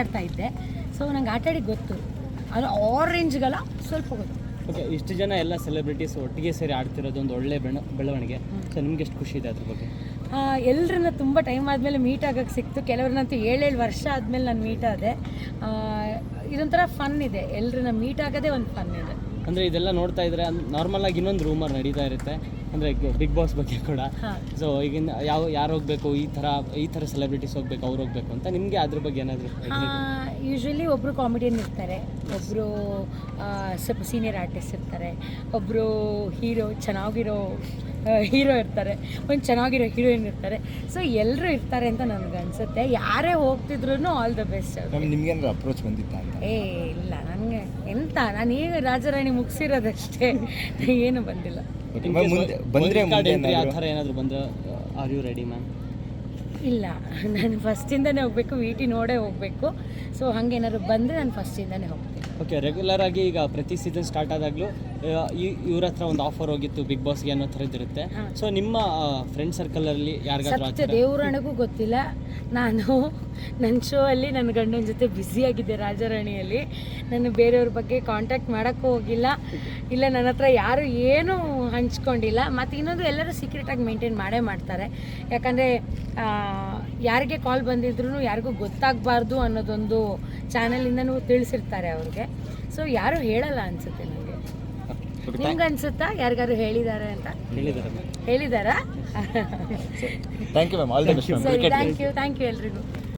ಆಡ್ತಾ ಇದ್ದೆ. ಸೊ ನಂಗೆ ಆಟಾಡಿ ಗೊತ್ತು. ಅದು ಆರೆಂಜ್ಗೆಲ್ಲ ಸ್ವಲ್ಪ ಗೊತ್ತು. ಓಕೆ ಇಷ್ಟು ಜನ ಎಲ್ಲ ಸೆಲೆಬ್ರಿಟೀಸ್ ಒಟ್ಟಿಗೆ ಸೇರಿ ಆಡ್ತಿರೋದು ಒಂದು ಒಳ್ಳೆ ಬೆಳ ಬೆಳವಣಿಗೆ. ಸೊ ನಿಮ್ಗೆ ಎಷ್ಟು ಖುಷಿ ಇದೆ ಅದ್ರ ಬಗ್ಗೆ? ಎಲ್ಲರನ್ನ ತುಂಬ ಟೈಮ್ ಆದಮೇಲೆ ಮೀಟ್ ಆಗೋಕ್ಕೆ ಸಿಕ್ತು. ಕೆಲವ್ರನ್ನಂತೂ ಏಳೇಳು ವರ್ಷ ಆದಮೇಲೆ ನಾನು ಮೀಟ್ ಆದೆ. ಇದೊಂಥರ ಫನ್ ಇದೆ. ಎಲ್ಲರನ್ನ ಮೀಟ್ ಆಗೋದೇ ಒಂದು ಫನ್ ಇದೆ. ಅಂದರೆ ಇದೆಲ್ಲ ನೋಡ್ತಾ ಇದ್ರೆ ನಾರ್ಮಲ್ ಆಗಿ ಇನ್ನೊಂದು ರೂಮರ್ ನಡೀತಾ ಇರುತ್ತೆ. ಅಂದರೆ ಬಿಗ್ ಬಾಸ್ ಬಗ್ಗೆ ಕೂಡ. ಸೊ ಈಗಿನ ಯಾವ ಯಾರು ಹೋಗಬೇಕು ಈ ಥರ ಈ ಥರ ಸೆಲೆಬ್ರಿಟೀಸ್ ಹೋಗ್ಬೇಕು ಅವ್ರು ಹೋಗ್ಬೇಕು ಅಂತ ನಿಮಗೆ ಅದ್ರ ಬಗ್ಗೆ ಏನಾದರೂ ಯೂಶ್ವಲಿ ಒಬ್ಬರು ಕಾಮಿಡಿಯನ್ ಇರ್ತಾರೆ. ಒಬ್ಬರು ಸ್ವಲ್ಪ ಸೀನಿಯರ್ ಆರ್ಟಿಸ್ಟ್ ಇರ್ತಾರೆ. ಒಬ್ಬರು ಹೀರೋ ಚೆನ್ನಾಗಿರೋ ಹೀರೋ ಇರ್ತಾರೆ ಒಂದು ಚೆನ್ನಾಗಿರೋ ಹೀರೋಯಿನ್ ಇರ್ತಾರೆ. ಸೊ ಎಲ್ಲರೂ ಇರ್ತಾರೆ ಅಂತ ನನಗೆ ಅನಿಸುತ್ತೆ. ಯಾರೇ ಹೋಗ್ತಿದ್ರು ಆಲ್ ದ ಬೆಸ್ಟ್ ನಿಮ್ಗೇನಾದ್ರು ಅಪ್ರೋಚ್ ಬಂದಿತ್ತಾ ಏ ಇಲ್ಲ ನನಗೆ ಎಂತ? ನಾನು ಈಗ ರಾಜರಾಣಿ ಮುಗಿಸಿರೋದಷ್ಟೇ. ಏನು ಬಂದಿಲ್ಲ. Okay, ಮುಂದೆ ಬಂದ್ರೆ ಮುಂದೆ ಆ ಏನಾದ್ರು? ಥರ ಏನಾದರೂ ಬಂದರೆ ಆರ್ ಯು ರೆಡಿ ಮ್ಯಾಮ್ ಇಲ್ಲ ನಾನು ಫಸ್ಟಿಂದನೇ ಹೋಗಬೇಕು ವಿ ಟಿ ನೋಡೇ ಹೋಗಬೇಕು. ಸೊ ಹಂಗೇನಾದ್ರು ಬಂದರೆ ನಾನು ಫಸ್ಟಿಂದನೇ ಹೋಗ್ತೀನಿ. ಓಕೆ ರೆಗ್ಯುಲರ್ ಆಗಿ ಈಗ ಪ್ರತಿ ಸೀಸನ್ ಸ್ಟಾರ್ಟ್ ಆದಾಗಲೂ ಇವ್ರ ಹತ್ರ ಒಂದು ಆಫರ್ ಹೋಗಿತ್ತು ಬಿಗ್ ಬಾಸ್ಗೆ ಅನ್ನೋ ಥರದ್ದು ಇರುತ್ತೆ. ಹಾ. ಸೊ ನಿಮ್ಮ ಫ್ರೆಂಡ್ ಸರ್ಕಲಲ್ಲಿ ಯಾರಿಗಾದ್ರೂ ಥರ? ಗೊತ್ತಿಲ್ಲ. ನಾನು ನನ್ನ ಶೋ ಅಲ್ಲಿ ನನ್ನ ಗಂಡನ ಜೊತೆ ಬ್ಯುಸಿಯಾಗಿದ್ದೆ ರಾಜರಾಣಿಯಲ್ಲಿ. ನಾನು ಬೇರೆಯವ್ರ ಬಗ್ಗೆ ಕಾಂಟ್ಯಾಕ್ಟ್ ಮಾಡೋಕ್ಕೂ ಹೋಗಿಲ್ಲ. ಇಲ್ಲ ನನ್ನ ಹತ್ರ ಯಾರು ಏನೂ ಹಂಚ್ಕೊಂಡಿಲ್ಲ. ಮತ್ತು ಇನ್ನೊಂದು ಎಲ್ಲರೂ ಸೀಕ್ರೆಟಾಗಿ ಮೇಂಟೈನ್ ಮಾಡೇ ಮಾಡ್ತಾರೆ. ಯಾಕಂದರೆ ಯಾರಿಗೆ ಕಾಲ್ ಬಂದಿದ್ರು ಯಾರಿಗೂ ಗೊತ್ತಾಗಬಾರ್ದು ಅನ್ನೋದೊಂದು ಚಾನಲಿಂದನೂ ತಿಳಿಸಿರ್ತಾರೆ ಅವ್ರಿಗೆ. ಸೊ ಯಾರು ಹೇಳಲ್ಲ ಅನ್ಸುತ್ತೆ ನನಗೆ ನಿಮ್ಗೆ ಅನ್ಸುತ್ತಾ? ಯಾರಿಗಾರು ಹೇಳಿದ್ದಾರೆ ಅಂತ? ಹೇಳಿದಾರಾ? Thank you ma'am all the best ma'am thank you thank you ಎಲ್ರಿಗೂ.